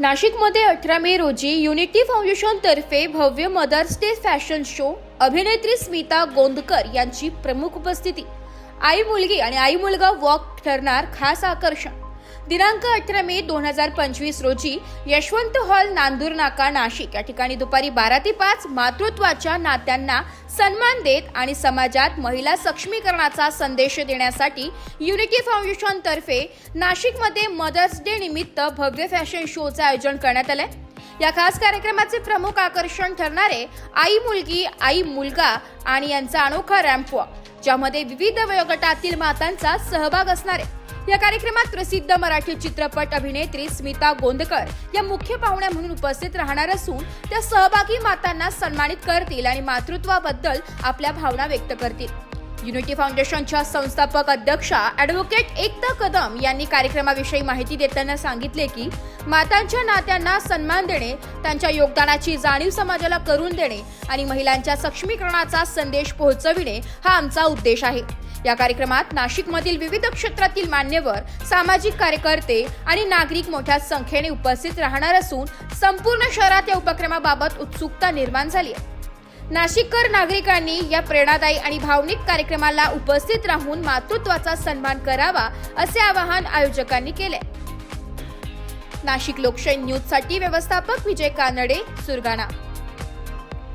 नाशिकमध्ये अठरा मे रोजी युनिटी फाउंडेशनतर्फे भव्य मदर्स डे फॅशन शो अभिनेत्री स्मिता गोंदकर यांची प्रमुख उपस्थिती. आई मुलगी आणि आई मुलगा वॉक ठरणार खास आकर्षण. दिनांक अठरा मे दोन हजार पंचवीस रोजी यशवंत हॉल नांदूर नाका नाशिक. या ठिकाणी दुपारी बारा ते पाच मातृत्वाच्या नात्यांना सन्मान देत आणि समाजात महिला सक्षमीकरणाचा संदेश देण्यासाठी युनिटी फाउंडेशनतर्फे नाशिकमध्ये मदर्स डे निमित्त भव्य फॅशन शोचं आयोजन करण्यात आले या खास कार्यक्रमाचे प्रमुख आकर्षण ठरणारे आई मुलगी आई मुलगा आणि यांचा अनोखा रॅम्प ज्यामध्ये विविध वयोगटातील मातांचा सहभाग असणार आहे या कार्यक्रमात प्रसिद्ध मराठी चित्रपट अभिनेत्री स्मिता गोंदकर या मुख्य पाहुण्या म्हणून उपस्थित राहणार असून त्या सहभागी मातांना सन्मानित करतील आणि मातृत्वाबद्दल आपल्या भावना व्यक्त करतील. युनिटी फाउंडेशनच्या संस्थापक अध्यक्षा ॲडव्होकेट एकता कदम यांनी कार्यक्रमाविषयी माहिती देताना सांगितले की मातांच्या नात्यांना सन्मान देणे त्यांच्या योगदानाची जाणीव समाजाला करून देणे आणि महिलांच्या सक्षमीकरणाचा संदेश पोहोचविणे हा आमचा उद्देश आहे. या कार्यक्रमात नाशिकमधील विविध क्षेत्रातील मान्यवर सामाजिक कार्यकर्ते आणि नागरिक मोठ्या संख्येने उपस्थित राहणार असून संपूर्ण शहरात या उपक्रमाबाबत उत्सुकता निर्माण झाली आहे. नाशिककर नागरिकांनी या प्रेरणादायी आणि भावनिक कार्यक्रमाला उपस्थित राहून मातृत्वाचा सन्मान करावा असे आवाहन आयोजकांनी केले नाशिक लोकशाही न्यूजसाठी व्यवस्थापक विजय कानडे सुरगाणा.